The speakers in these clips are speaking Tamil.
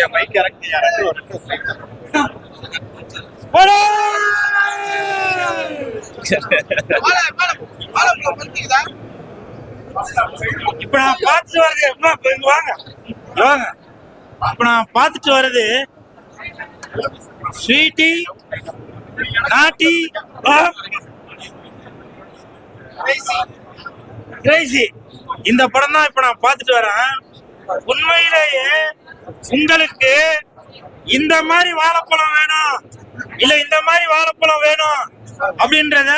என் மைக் இறக்கி இறக்கி ஒரு இப்ப நான் பார்த்துட்டு வர்றது அம்மா, இங்க வாங்க வாங்க இப்ப நான் பார்த்துட்டு வர்றது ஸ்வீட்டி நாட்டி கிரேசி இந்த படம் தான் இப்ப நான் பார்த்துட்டு வரேன். உண்மையிலேயே உங்களுக்கு இந்த மாதிரி வாழைப்பழம் வேணும். இல்ல இந்த மாதிரி வாழைப்பழம் வேணும் அப்படின்றத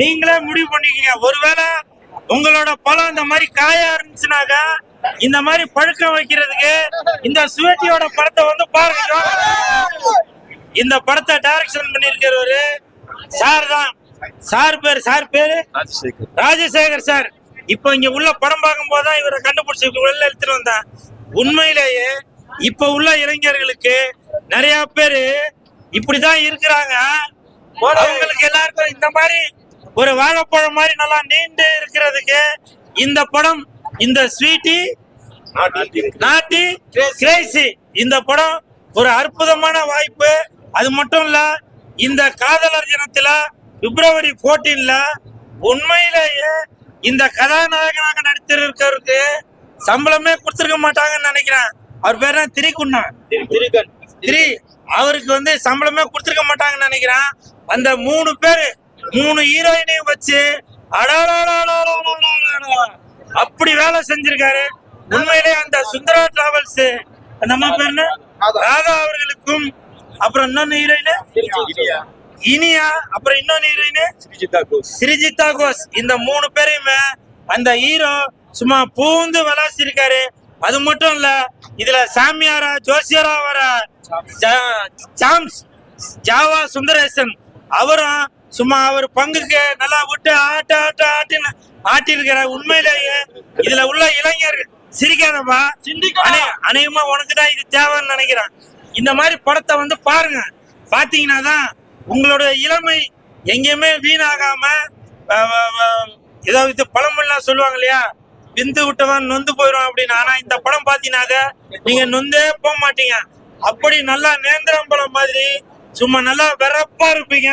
நீங்களே முடிவு பண்ணிக்கீங்க. ஒருவேளை உங்களோட பழம் இந்த மாதிரி காயா இருந்துச்சுனாக்க இந்த மாதிரி பழுக்க வைக்கிறதுக்கு இந்த சுவேட்டியோட படத்தை வந்து பாருங்க. இந்த படத்தை டைரக்ஷன் பண்ணிருக்கிறவரு சார் தான். சார் பேர் சார் பேரு? ராஜசேகர். சார். இப்போ இங்க உள்ள படம் பார்க்கும் போதுதான் இவரை கண்டுபிடிச்சு உள்ள எடுத்துட்டு வந்தேன். உண்மையிலேயே இப்ப உள்ள இளைஞர்களுக்கு நிறைய பேரு இப்படிதான் இருக்கிறாங்க. அவங்களுக்கு எல்லாருக்கும் இந்த மாதிரி ஒரு வாழைப்பழம் மாதிரி நல்லா நீண்டு இருக்கிறதுக்கு இந்த படம் இந்த ஸ்வீட்டி நாட்டி கிரேசி இந்த படம் ஒரு அற்புதமான வாய்ப்பு. அது மட்டும் இல்ல இந்த காதலர் தினத்துல பிப்ரவரி 14ல உண்மையிலேயே இந்த கதாநாயகனாக நடித்திருக்கிறவருக்கு சம்பளமே கொடுத்திருக்க மாட்டாங்கன்னு நினைக்கிறேன். அவர் பேர் என்ன? திரிக்குண்ணா திரி அவருக்கு வந்து சம்பளமே கொடுத்திருக்க மாட்டாங்கன்னு நினைக்கிறேன். அந்த மூணு பேரு மூணு ஹீரோயினையும் வச்சு. அப்படி வேலை செஞ்சிருக்காரு. உண்மையிலே அந்த சுந்தரா டிராவல்ஸ் அந்த அம்மா பேர் ராதா. அவர்களுக்கும் அப்புறம் இன்னொன்னு ஹீரோயின் இனியா அப்புறம் இன்னொன்னு ஹீரோயின் சிரிஜிதா கோஸ். இந்த மூணு பேரையுமே அந்த ஹீரோ சும்மா பூந்து விளாசிருக்காரு. அது மட்டும் இல்ல இதுல சாமியாரா ஜோசியரா வர சாம்ஸ் ஜாவா சுந்தரேசன் அவரும் சும்மா அவர் பங்குக்கு நல்லா விட்டு ஆட்ட ஆட்ட ஆட்டின்னு ஆட்டிருக்கிற உண்மையிலேயே இதுல உள்ள இளைஞர்கள் சிரிக்காதப்பா அநே- அநேகமா உனக்கு தான் இது தேவைன்னு நினைக்கிறேன். இந்த மாதிரி படத்தை வந்து பாருங்க. பாத்தீங்கன்னா தான் உங்களோட இளமை எங்கேயுமே வீணாகாம ஏதாவது பழமெல்லாம் சொல்லுவாங்க இல்லையா? விந்து விட்டவன் நொந்து போயிடும் அப்படின்னு. ஆனா இந்த படம் பாத்தீங்கன்னாக்க நீங்க நொந்தே போக மாட்டீங்க. அப்படி நல்லா நேந்திரம் பழம் மாதிரி சும்மா நல்லா வெறப்பா இருப்பீங்க.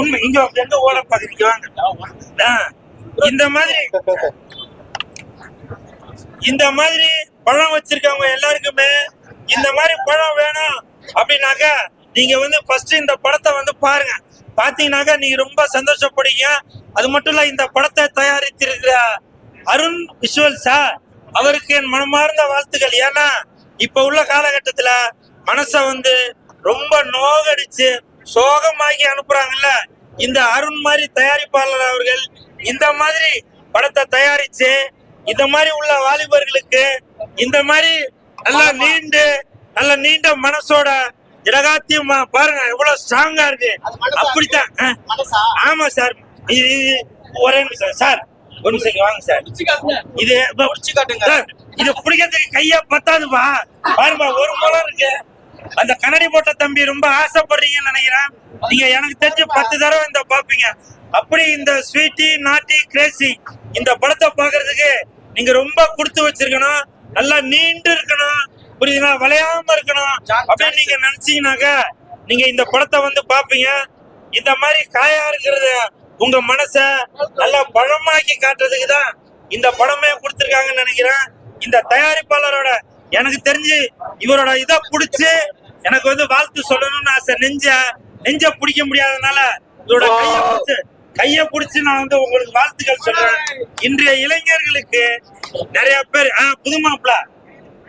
உண்மை இங்க எங்க ஓட பகுதிக்கு வாங்க. இந்த மாதிரி இந்த மாதிரி பழம் வச்சிருக்கவங்க எல்லாருக்குமே இந்த மாதிரி பழம் வேணும் அப்படின்னாக்கா நீங்க வந்து ஃபர்ஸ்ட் இந்த படத்தை வந்து பாருங்க. பாத்தீங்கன்னாக்கா நீங்க ரொம்ப சந்தோஷப்படுவீங்க. அது மட்டும் இல்ல இந்த படத்தை தயாரித்திருக்கிற அருண் விஷுவல்ஸா அவருக்கு என் மனமார்ந்த வாழ்த்துக்கள். ஏன்னா இப்ப உள்ள காலகட்டத்துல மனச வந்து ரொம்ப நோகடிச்சு சோகமாக்கி அனுப்புறாங்கல்ல. இந்த அருண் மாதிரி தயாரிப்பாளர் அவர்கள் இந்த மாதிரி படத்தை தயாரிச்சு இந்த மாதிரி உள்ள வாலிபர்களுக்கு இந்த மாதிரி நல்லா நீண்டு நல்ல நீண்ட மனசோட ஜடகாத்தியம் பாருங்க எவ்வளவு ஸ்ட்ராங்கா இருக்கு. அப்படித்தான். ஆமா சார். ஒரே நிமிஷம் சார். ஒரு நிமிஷம் வாங்க சார். இது இப்ப- சார், இது பிடிக்கிறதுக்கு கையா பத்தாதுப்பா. பாருப்பா ஒரு முளம் இருக்கு. அந்த கண்ணாடி போட்ட தம்பி ரொம்ப ஆசைப்படுறீங்கன்னு நினைக்கிறேன். நீங்க எனக்கு தெரிஞ்சு பத்து தடவை இந்த பாப்பீங்க. அப்படி இந்த ஸ்வீட்டி நாட்டி கிரேசி இந்த படத்தை பாக்குறதுக்கு நீங்க ரொம்ப கொடுத்து வச்சிருக்கணும். நல்லா நீண்டு இருக்கணும். புரியுதுங்களா? வளையாம இருக்கணும் அப்படின்னு நீங்க நினைச்சீங்கன்னாக்க நீங்க இந்த படத்தை வந்து பாப்பீங்க இந்த மாதிரி காயா இருக்கிறது உங்க மனச நல்லா பழமாக்கி காட்டுறதுக்கு தான் இந்த படமே கொடுத்துருக்காங்கன்னு நினைக்கிறேன். இந்த தயாரிப்பாளரோட எனக்கு தெரிஞ்சு இவரோட இதை பிடிச்சு எனக்கு வந்து வாழ்த்து சொல்லணும்னு ஆசை. நெஞ்ச நெஞ்ச பிடிக்க முடியாதனால இவரோட கைய பிடிச்சு கைய பிடிச்சு நான் வந்து உங்களுக்கு வாழ்த்துக்கள் சொல்றேன். இன்றைய இளைஞர்களுக்கு நிறைய பேர் ஆ புது மாப்பிள்ள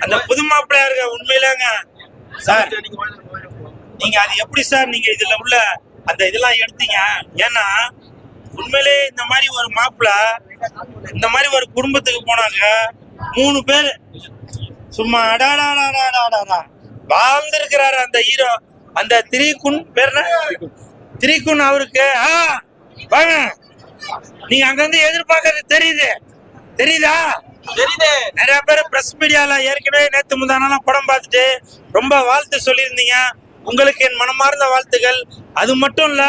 அந்த புது மாப்பிள்ளையா இருக்க உண்மையிலேங்க. சார் நீங்க அது எப்படி சார் நீங்க இதுல உள்ள அந்த இதெல்லாம் எடுத்தீங்க? ஏன்னா உண்மையிலே இந்த மாதிரி ஒரு மாப்பிள்ள இந்த மாதிரி ஒரு குடும்பத்துக்கு போனாங்க மூணு பேர் சும்மா அடாடாடாடாடாடா வாழ்ந்திருக்கிறாரு அந்த ஹீரோ அந்த திரிகுன் பேர் திரிகுன் அவருக்கு. ஆ வாங்க. நீங்க அங்க இருந்து எதிர்பார்க்கறது தெரியுது. தெரியுதா? தெரியுது. நிறைய பேர் பிரஸ் மீடியால ஏற்கனவே நேத்து முந்தானாலாம் படம் பார்த்துட்டு ரொம்ப வாழ்த்து சொல்லியிருந்தீங்க. உங்களுக்கு என் மனமார்ந்த வாழ்த்துகள். அது மட்டும் இல்ல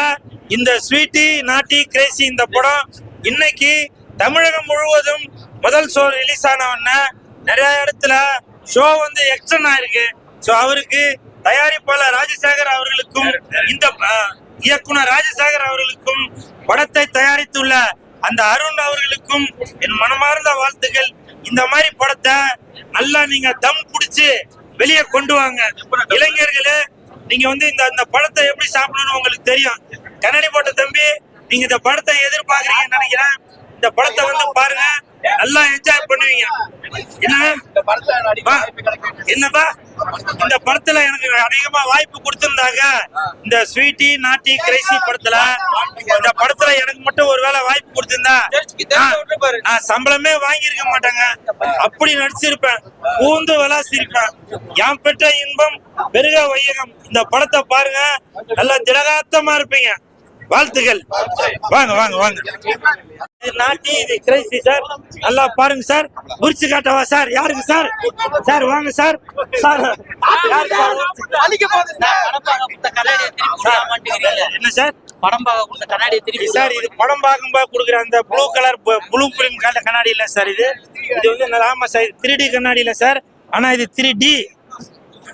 இந்த ஸ்வீட்டி நாட்டி கிரேசி இந்த படம் இன்னைக்கு தமிழகம் முழுவதும் முதல் ஷோ ரிலீஸ் ஆன உடனே நிறைய இடத்துல ஷோ வந்து எக்ஸ்டன் ஆயிருக்கு. ஸோ அவருக்கு தயாரிப்பாளர் ராஜசேகர் அவர்களுக்கும் இந்த இயக்குனர் ராஜசேகர் அவர்களுக்கும் படத்தை தயாரித்துள்ள அந்த அருண் அவர்களுக்கும் என் மனமார்ந்த வாழ்த்துக்கள் இந்த மாதிரி படத்தை நல்லா நீங்க தம் பிடிச்சு வெளியே கொண்டு வாங்க. இளைஞர்களே நீங்க வந்து இந்த இந்த படத்தை எப்படி சாப்பிடணும்னு உங்களுக்கு தெரியும். கண்ணாடி போட்ட தம்பி நீங்க இந்த படத்தை எதிர்பார்க்கறீங்கன்னு நினைக்கிறேன். இந்த படத்தை வந்து பாருங்க. நல்லா என்ஜாய் பண்ணுவீங்க. என்னப்பா? இந்த படத்துல எனக்கு அதிகமா வாய்ப்பு கொடுத்திருந்தாங்க. இந்த ஸ்வீட்டி நாட்டி கிரைசி படத்துல. இந்த படத்துல எனக்கு மட்டும் ஒருவேளை வாய்ப்பு கொடுத்திருந்தா நான் சம்பளமே வாங்கியிருக்க மாட்டாங்க. அப்படி நடிச்சிருப்பேன். பூந்து விளாசிருப்பேன். என் பெற்ற இன்பம் பெருக வையகம். இந்த படத்தை பாருங்க. நல்லா திடகாத்தமா இருப்பீங்க. வாழ்த்துக்கள் வாங்க வாங்க வாங்க. நாட்டி இது கிரைசி சார் நல்லா பாருங்க சார் உரிச்சு காட்டவா சார் யாருங்க சார் சார் வாங்க சார் சார் என்ன சார் படம் பார்க்க கொடுத்த கண்ணாடியை திருப்பி சார் இது படம் பார்க்கும்போது கொடுக்குற அந்த ப்ளூ கலர் ப்ளூ பிலிம் கால கண்ணாடி இல்ல சார் இது. இது வந்து நல்ல- ஆமா சார் த்ரீ டி கண்ணாடி இல்ல சார் ஆனா இது த்ரீ டி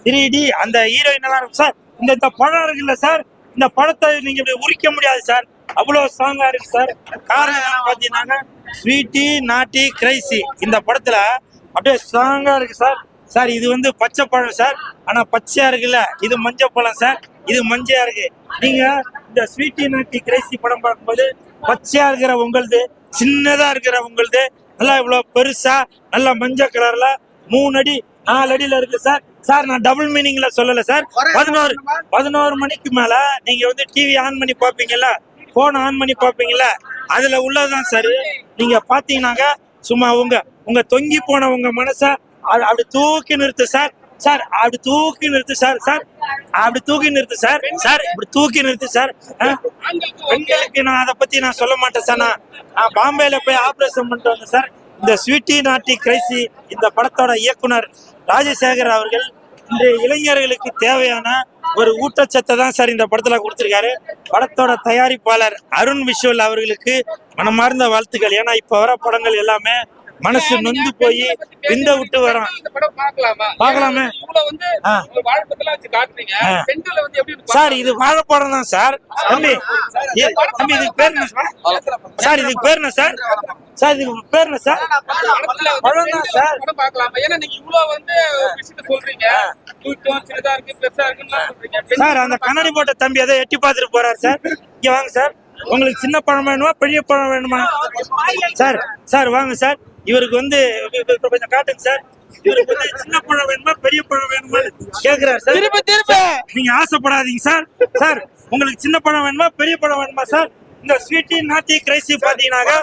த்ரீ டி அந்த ஹீரோயின் இருக்கும் சார் இந்த படம் இருக்குல்ல சார் இந்த படத்தை நீங்க இப்படி உரிக்க முடியாது சார். அவ்வளவு ஸ்ட்ராங்கா இருக்கு சார். காரணம் பாத்தீங்கன்னா ஸ்வீட்டி நாட்டி கிரைசி இந்த படத்துல அப்படியே ஸ்ட்ராங்கா இருக்கு சார். சார் இது வந்து பச்சை பழம் சார். ஆனா பச்சையா இருக்குல்ல. இது மஞ்சள் பழம் சார். இது மஞ்சையா இருக்கு. நீங்க இந்த ஸ்வீட்டி நாட்டி கிரைசி படம் பார்க்கும்போது பச்சையா இருக்கிற உங்களுது சின்னதா இருக்கிற உங்களுது நல்லா இவ்வளவு பெருசா நல்லா மஞ்சள் கலர்ல மூணு அடி நாலு அடியில இருக்கு சார். சார் நான் டபுள் மீனிங்ல சொல்லல சார். பதினோரு பதினோரு மணிக்கு மேல நீங்க வந்து டிவி ஆன் பண்ணி பாப்பீங்கல்ல போன் ஆன் பண்ணி பாப்பீங்கல்ல அதுல உள்ளதுதான் சார். நீங்க பாத்தீங்கன்னாக்க சும்மா உங்க உங்க தொங்கி போன உங்க மனச அது அப்படி தூக்கி நிறுத்து சார். சார் அப்படி தூக்கி நிறுத்து சார் சார். அப்படி தூக்கி நிறுத்து சார் சார் இப்படி தூக்கி நிறுத்து சார்? பெண்களுக்கு நான் அதை பத்தி நான் சொல்ல மாட்டேன் சார். நான் நான் பாம்பேல போய் ஆபரேஷன் பண்ணிட்டு வந்தேன் சார். இந்த ஸ்வீட்டி நாட்டி கிரைசி இந்த படத்தோட இயக்குனர் ராஜசேகர் அவர்கள் இன்றைய இளைஞர்களுக்கு தேவையான ஒரு ஊட்டச்சத்தை தான் சார் இந்த படத்துல கொடுத்திருக்காரு. படத்தோட தயாரிப்பாளர் அருண் விஷுவல் அவர்களுக்கு மனமார்ந்த வாழ்த்துக்கள். ஏன்னா இப்ப வர படங்கள் எல்லாமே மனசு நொந்து போய் விந்த விட்டு வரோம். இருக்கு சார் இது வாழைப்படம் தான் சார். தம்பி தம்பி இதுக்கு பேர் என்ன சார்? சார் இதுக்கு பேர் என்ன சார்? சார் இதுக்கு பேர் என்ன சார்? படம் தான் சார். பார்க்கலாமா ஏன்னா நீங்க இவ்வளவு வந்து விஷயத்த சொல்றீங்க. தூக்கம் சின்னதா இருக்கு பெருசா இருக்குன்னு சொல்றீங்க. சார் அந்த கண்ணாடி போட்ட தம்பி அதை எட்டி பார்த்துட்டு போறாரு சார். இங்க வாங்க சார். உங்களுக்கு சின்ன பழம் வேணுமா பெரிய பழம் வேணுமா? Sir sir. வாங்க சார். இவருக்கு வந்து கொஞ்சம் காட்டுங்க சார். இவருக்கு வந்து சின்ன பழம் வேணுமா பெரிய பழம் வேணுமா கேக்குறாரு சார். திருப்பி திருப்பி நீங்க ஆசைப்படாதீங்க சார். சார் உங்களுக்கு சின்ன பழம் வேணுமா பெரிய பழம் வேணுமா சார்? இந்த ஸ்வீட்டி நாட்டி கிரைசி பாத்தீங்கன்னாக்கா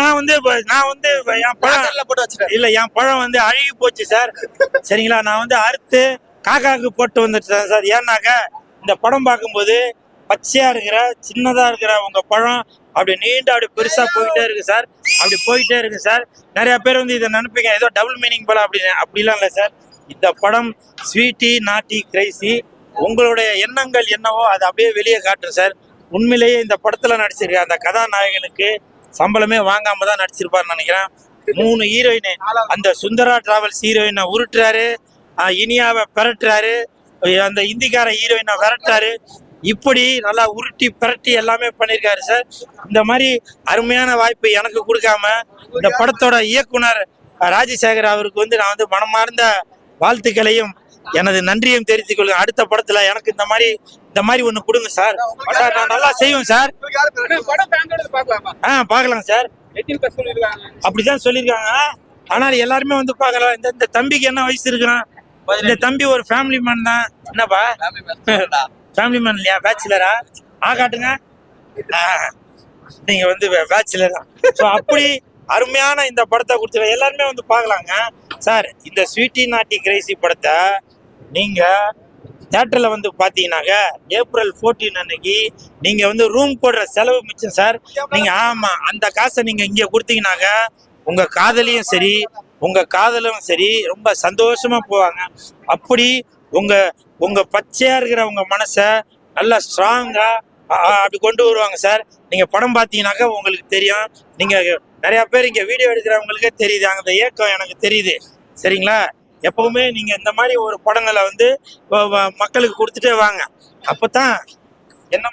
நான் வந்து நான் வந்து என் பழம் போட்டு வச்சிருக்கேன் இல்ல என் பழம் வந்து அழுகி போச்சு சார். சரிங்களா? நான் வந்து அறுத்து காக்காக்கு போட்டு வந்துட்டேன் சார். ஏன்னாக்க இந்த படம் பார்க்கும்போது பச்சையா இருக்கிற சின்னதா இருக்கிற உங்க பழம் அப்படி நீண்டு அப்படி பெருசா போயிட்டே இருக்கு சார். அப்படி போயிட்டே இருக்கு சார். நிறைய பேர் வந்து இதை நினைப்பீங்க ஏதோ டபுள் மீனிங் போல அப்படின்னு அப்படிலாம் இல்லை சார். இந்த படம் ஸ்வீட்டி நாட்டி கிரைசி உங்களுடைய எண்ணங்கள் என்னவோ அதை அப்படியே வெளியே காட்டுறேன் சார். உண்மையிலேயே இந்த படத்துல நடிச்சிருக்க அந்த கதாநாயகனுக்கு சம்பளமே வாங்காம தான் நடிச்சிருப்பாருன்னு நினைக்கிறேன். மூணு ஹீரோயின். அந்த சுந்தரா டிராவல்ஸ் ஹீரோயினை உருட்டுறாரு. ஆஹ் இனியாவை பெரட்டுறாரு. அந்த இந்திக்கார ஹீரோயினை விரட்டுறாரு. இப்படி நல்லா உருட்டி பிரட்டி எல்லாமே பண்ணியிருக்காரு சார். இந்த மாதிரி அருமையான வாய்ப்பு எனக்கு கொடுக்காம இந்த படத்தோட இயக்குனர் ராஜசேகர் அவருக்கு வந்து நான் வந்து மனமார்ந்த வாழ்த்துக்களையும் எனது நன்றியும் தெரிவித்துக் கொள்கிறேன். அடுத்த படத்துல எனக்கு இந்த மாதிரி இந்த மாதிரி ஒண்ணு கொடுங்க சார். சார் நான் நல்லா செய்வேன் சார். ஆ பார்க்கலாம் சார். அப்படிதான் சொல்லியிருக்காங்க. ஆனால் எல்லாருமே வந்து பார்க்கலாம் இந்த இந்த தம்பிக்கு என்ன வயசு இருக்கிறான் இந்த தம்பி ஒரு ஃபேமிலி மேன் தான். என்னப்பா? ஃபேமிலி மேன் இல்லையா? பேச்சுலரா ஆ காட்டுங்க. ஆ, நீங்க வந்து பேச்சுலர் தான் ஸோ அப்படி அருமையான இந்த படத்தை கொடுத்துருக்க எல்லாருமே வந்து பார்க்கலாங்க. சார் இந்த ஸ்வீட்டி நாட்டி கிரைசி படத்தை நீங்க தேட்டரில் வந்து பார்த்தீங்கன்னாக்க ஏப்ரல் ஃபோர்டீன் அன்னைக்கு நீங்கள் வந்து ரூம் போடுற செலவு மிச்சம் சார் நீங்கள் ஆமாம் அந்த காசை நீங்கள் இங்கே கொடுத்தீங்கன்னாக்க உங்கள் காதலியும் சரி உங்கள் காதலும் சரி ரொம்ப சந்தோஷமாக போவாங்க. அப்படி உங்கள் உங்கள் பச்சையாக இருக்கிற உங்கள் மனசை நல்லா ஸ்ட்ராங்காக அப்படி கொண்டு வருவாங்க சார் நீங்கள் படம் பார்த்தீங்கன்னாக்கா உங்களுக்கு தெரியும். நீங்கள் நிறையா பேர் இங்கே வீடியோ எடுக்கிறவங்களுக்கே தெரியுது. அந்த ஏக்கம் எனக்கு தெரியுது. சரிங்களா? எப்பவுமே நீங்க இந்த மாதிரி ஒரு படங்களை வந்து மக்களுக்கு கொடுத்துட்டே வாங்க. அப்பதான்